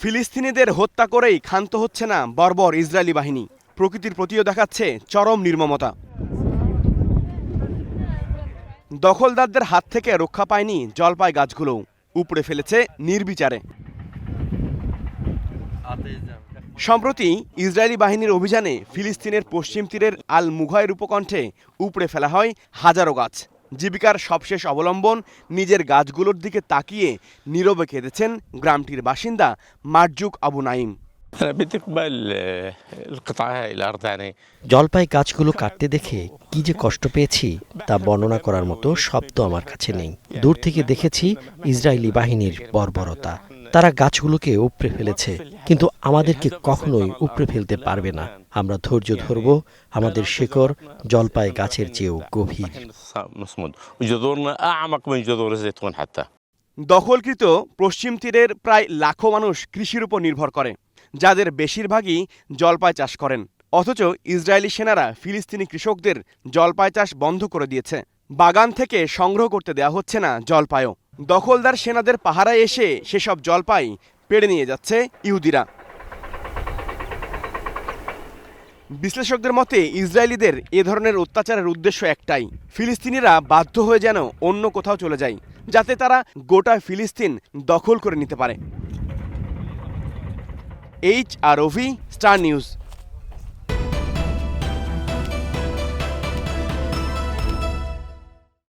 ফিলিস্তিনিদের হত্যা করেই ক্ষান্ত হচ্ছে না বর্বর ইসরায়েলি বাহিনী। প্রকৃতির প্রতিও দেখাচ্ছে চরম নির্মমতা। দখলদারদের হাত থেকে রক্ষা পায়নি জলপাই গাছগুলোও। উপড়ে ফেলেছে নির্বিচারে। সম্প্রতি ইসরায়েলি বাহিনীর অভিযানে ফিলিস্তিনের পশ্চিম তীরের আল মুঘায়ের উপকণ্ঠে উপড়ে ফেলা হয় হাজারো গাছ। জীবিকার সবশেষ অবলম্বন নিজের গাছগুলোর দিকে তাকিয়ে নীরবে কেঁদেছেন গ্রামটির বাসিন্দা মারজুক আবু নাইম জলপাই গাছগুলো কাটতে দেখে কি যে কষ্ট পেয়েছি তা বর্ণনা করার মতো শব্দ আমার কাছে নেই। দূর থেকে দেখেছি ইসরায়েলি বাহিনীর বর্বরতা। তারা গাছগুলোকে উপড়ে ফেলেছে কিন্তু আমাদেরকে কখনোই উপড়ে ফেলতে পারবে না। আমরা ধৈর্য ধরব আমাদের শেকড় জলপাই গাছের চেয়েও গভীর। দখলকৃত পশ্চিম তীরের প্রায় লাখো মানুষ কৃষির উপর নির্ভর করে যাদের বেশিরভাগই জলপাই চাষ করেন। অথচ ইসরায়েলি সেনারা ফিলিস্তিনি কৃষকদের জলপাই চাষ বন্ধ করে দিয়েছে। বাগান থেকে সংগ্রহ করতে দেয়া হচ্ছে না জলপায়ও দখলদার সেনাদের পাহারায় এসে সেসব জলপাই পেড়ে নিয়ে যাচ্ছে ইহুদিরা। বিশ্লেষকদের মতে, ইসরায়েলিদের এ ধরনের অত্যাচারের উদ্দেশ্য একটাই। ফিলিস্তিনিরা বাধ্য হয়ে যেন অন্য কোথাও চলে যায়, যাতে তারা গোটা ফিলিস্তিন দখল করে নিতে পারে। এইচ আর ওভি স্টার নিউজ।